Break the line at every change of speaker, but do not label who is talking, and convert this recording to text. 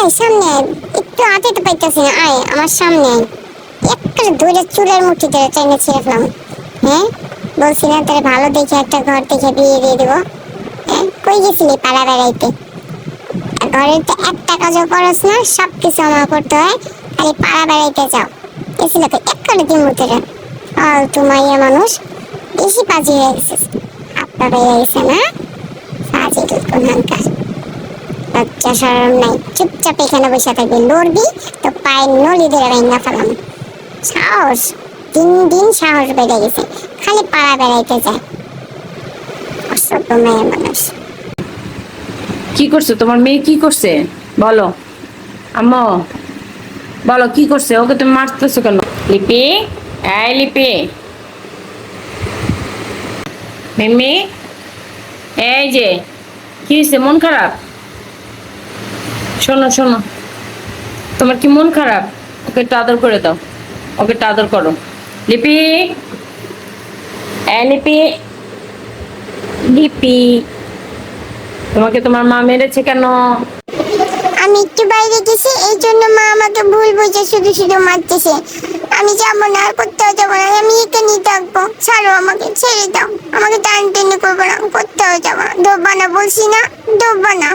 আয় সামনে, একটু হাতে তো পাইতেছি না আয়, আমার সামনে। আয় একটা দূরে চুলের মুঠি ধরে টেনে ছিঁড়ে হ্যাঁ বলছি না তোর ভালো দেখে একটা ঘর দেখে বিয়ে দিয়ে দেবো। হ্যাঁ কই গেছিলি পাড়া বেড়াইতে? ঘরের তো একটা কাজও করস না সব কিছু আমার করতে হয়। খালি পাড়া বেড়াইতে যাও। গেছিল তো এক করে দিন মতো ফালতু মাইয়া মানুষ। বেশি পাজি হয়ে গেছিস। আপনার বেড়ে গেছে না? ফাজিল কোনখানকার? লজ্জা নাই, চুপচাপ এখানে বসে লড়বি, তো পায়ের নলি ধরে ফেলাম। সাহস, দিন দিন সাহস বেড়ে গেছে, খালি পাড়া বেড়াইতে যায়। অসভ্য মানুষ।
কি করছে? তোমার মেয়ে কি করছে? বলো। আম্মু, বলো, কি করছে? ওকে তুমি মারতেছো কেন? লিপি, এই লিপি। মিমি এই যে, কি হয়েছে মন খারাপ? শোনো শোনো। তোমার কি মন খারাপ? ওকে একটু আদর করে দাও। ওকে একটু আদর করো। লিপি। লিপি। লিপি। তোমাকে তোমার মা মেরেছে কেন?
আমি একটু বাইরে গেছি, এই জন্য মা আমাকে ভুল বুঝে শুধু শুধু মারতেছে। আমি যাব না, আর কোথাও যাব না। আমি এখানেই থাকব। ছাড়ো আমাকে, ছেড়ে দাও। আমাকে টান টেনে করব না, কোথাও যাব না। ডোববা না বলছি না ডোববা না।